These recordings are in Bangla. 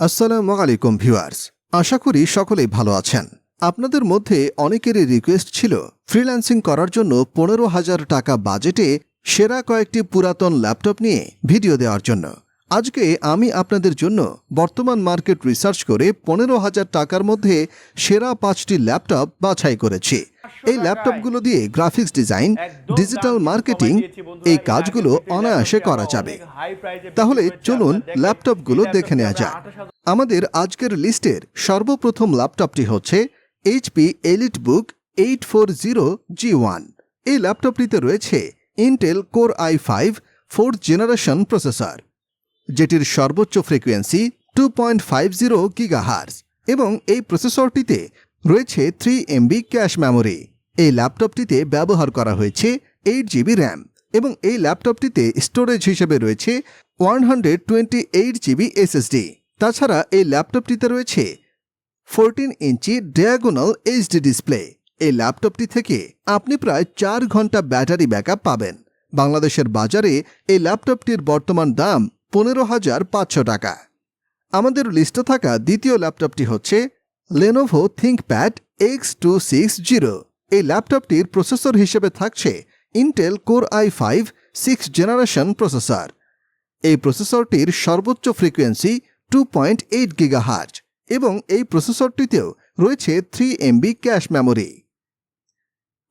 আসসালামু আলাইকুম ভিউয়ার্স, আশা করি সকলেই ভালো আছেন। আপনাদের মধ্যে অনেকেরই রিকোয়েস্ট ছিল ফ্রিল্যান্সিং করার জন্য পনেরো হাজার টাকা বাজেটে সেরা কয়েকটি পুরাতন ল্যাপটপ নিয়ে ভিডিও দেওয়ার জন্য। আজকে আমি আপনাদের জন্য বর্তমান মার্কেট রিসার্চ করে পনেরো হাজার টাকার মধ্যে সেরা পাঁচটি ল্যাপটপ বাছাই করেছি। এই ল্যাপটপগুলো দিয়ে গ্রাফিক্স ডিজাইন ডিজিটাল মার্কেটিং এই কাজগুলো অনায়াসে করা যাবে। তাহলে চলুন ল্যাপটপগুলো দেখে নেওয়া যাক। আমাদের আজকের লিস্টের সর্বপ্রথম ল্যাপটপটি হচ্ছে HP Elite Book eight four zero G one এই ল্যাপটপটিতে রয়েছে Intel core i five fourth generation processor যেটির সর্বোচ্চ frequency two point five zero gigahertz এবং এই প্রসেসরটিতে রয়েছে থ্রি এমবি ক্যাশ মেমোরি এই ল্যাপটপটিতে ব্যবহার করা হয়েছে এইট জিবি র্যাম এবং এই ল্যাপটপটিতে স্টোরেজ হিসেবে রয়েছে one hundred twenty eight GB SSD. তাছাড়া এই ল্যাপটপটিতে রয়েছে fourteen inch diagonal HD display এই ল্যাপটপটি থেকে আপনি প্রায় চার ঘণ্টা ব্যাটারি ব্যাকআপ পাবেন। বাংলাদেশের বাজারে এই ল্যাপটপটির বর্তমান দাম পনেরো হাজার পাঁচশো টাকা। আমাদের লিস্টে থাকা দ্বিতীয় ল্যাপটপটি হচ্ছে Lenovo ThinkPad X two six zero এই ল্যাপটপটির প্রসেসর হিসেবে থাকছে Intel core i five six generation processor. এই প্রসেসরটির সর্বোচ্চ frequency two point eight gigahertz এবং এই প্রসেসরটিতেও রয়েছে থ্রি এমবি ক্যাশ মেমোরি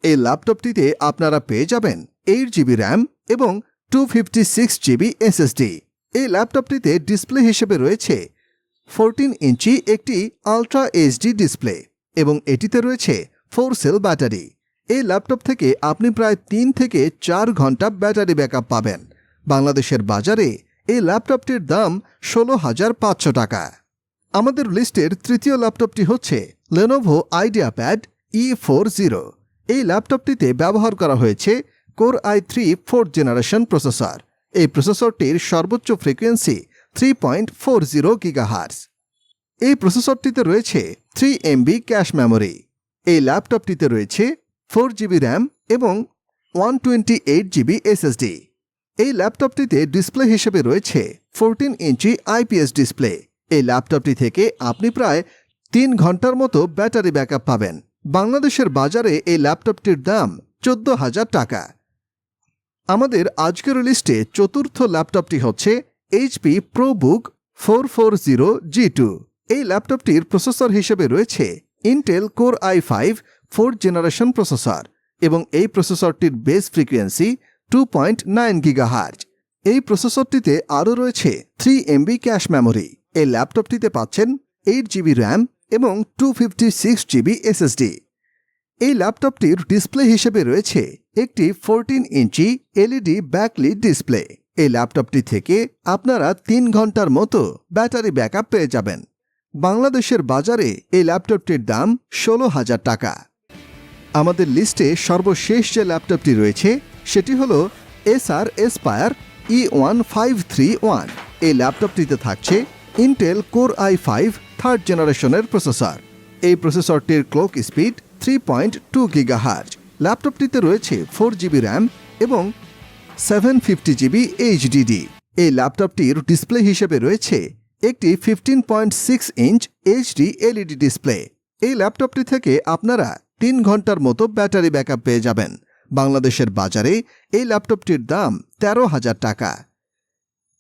এই ল্যাপটপটিতে আপনারা পেয়ে যাবেন এইট জিবি র্যাম এবং two fifty six GB SSD এই ল্যাপটপটিতে ডিসপ্লে হিসেবে রয়েছে ফোরটিন ইঞ্চি একটি আলট্রা এইচডি ডিসপ্লে এবং এটিতে রয়েছে ফোর সেল ব্যাটারি। এই ল্যাপটপ থেকে আপনি প্রায় তিন থেকে চার ঘণ্টা ব্যাটারি ব্যাকআপ পাবেন। বাংলাদেশের বাজারে এই ল্যাপটপটির দাম ষোলো হাজার পাঁচশো টাকা। আমাদের লিস্টের তৃতীয় ল্যাপটপটি হচ্ছে Lenovo IdeaPad E four zero এই ল্যাপটপটিতে ব্যবহার করা হয়েছে core i three fourth generation processor এই প্রসেসরটির সর্বোচ্চ frequency three point four zero gigahertz এই প্রসেসরটিতে রয়েছে থ্রি এমবি ক্যাশ মেমোরি এই ল্যাপটপটিতে রয়েছে ফোর জিবি র্যাম এবং one twenty eight GB SSD. এই ল্যাপটপটিতে ডিসপ্লে হিসেবে রয়েছে ফোরটিন ইঞ্চি আইপিএস ডিসপ্লে। এই ল্যাপটপটি থেকে আপনি প্রায় তিন ঘণ্টার মতো ব্যাটারি ব্যাকআপ পাবেন। বাংলাদেশের বাজারে এই ল্যাপটপটির দাম চোদ্দ হাজার টাকা। আমাদের আজকের লিস্টে চতুর্থ ল্যাপটপটি হচ্ছে HP ProBook four four zero G two. এই ল্যাপটপটির প্রসেসর হিসেবে রয়েছে Intel core i five fourth generation processor এবং এই প্রসেসরটির base frequency two point nine gigahertz এই প্রসেসরটিতে আরও রয়েছে থ্রি এমবি ক্যাশ মেমোরি এই ল্যাপটপটিতে পাচ্ছেন এইট জিবি র্যাম এবং two fifty six GB SSD এই ল্যাপটপটির ডিসপ্লে হিসেবে রয়েছে একটি fourteen inch LED backlit display এই ল্যাপটপটি থেকে আপনারা তিন ঘণ্টার মতো ব্যাটারি ব্যাকআপ পেয়ে যাবেন। বাংলাদেশের বাজারে এই ল্যাপটপটির দাম ষোলো হাজার টাকা। আমাদের লিস্টে সর্বশেষ যে ল্যাপটপটি রয়েছে, সেটি হল Acer Aspire E one five three one এই ল্যাপটপটিতে থাকছে Intel core i five third জেনারেশনের প্রসেসর। এই প্রসেসরটির clock speed three point two gigahertz ল্যাপটপটিতে রয়েছে ফোর জিবি র্যাম এবং সেভেন ফিফটি জিবি এইচডিডি এই ল্যাপটপটির ডিসপ্লে হিসেবে রয়েছে একটি fifteen point six inch HD LED display এই ল্যাপটপটি থেকে আপনারা তিন ঘণ্টার মতো ব্যাটারি ব্যাকআপ পেয়ে যাবেন। বাংলাদেশের বাজারে এই ল্যাপটপটির দাম তেরো হাজার টাকা।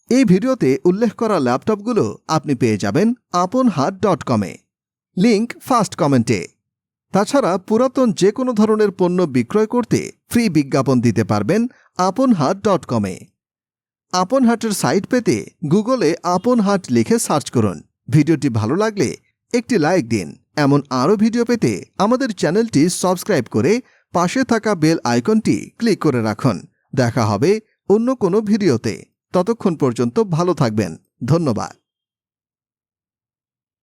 এই ভিডিওতে উল্লেখ করা ল্যাপটপগুলো আপনি পেয়ে যাবেন আপন হাট ডট কমে। লিঙ্ক ফার্স্ট কমেন্টে। তাছাড়া পুরাতন যে কোনো ধরনের পণ্য বিক্রয় করতে ফ্রি বিজ্ঞাপন দিতে পারবেন আপন হাট ডট কমে। আপন হাটের সাইট পেতে গুগলে আপন হাট লিখে সার্চ করুন। ভিডিওটি ভালো লাগলে একটি লাইক দিন। এমন আরও ভিডিও পেতে আমাদের চ্যানেলটি সাবস্ক্রাইব করে পাশে থাকা বেল আইকনটি ক্লিক করে রাখুন। দেখা হবে অন্য কোনো ভিডিওতে। ততক্ষণ পর্যন্ত ভালো থাকবেন। ধন্যবাদ।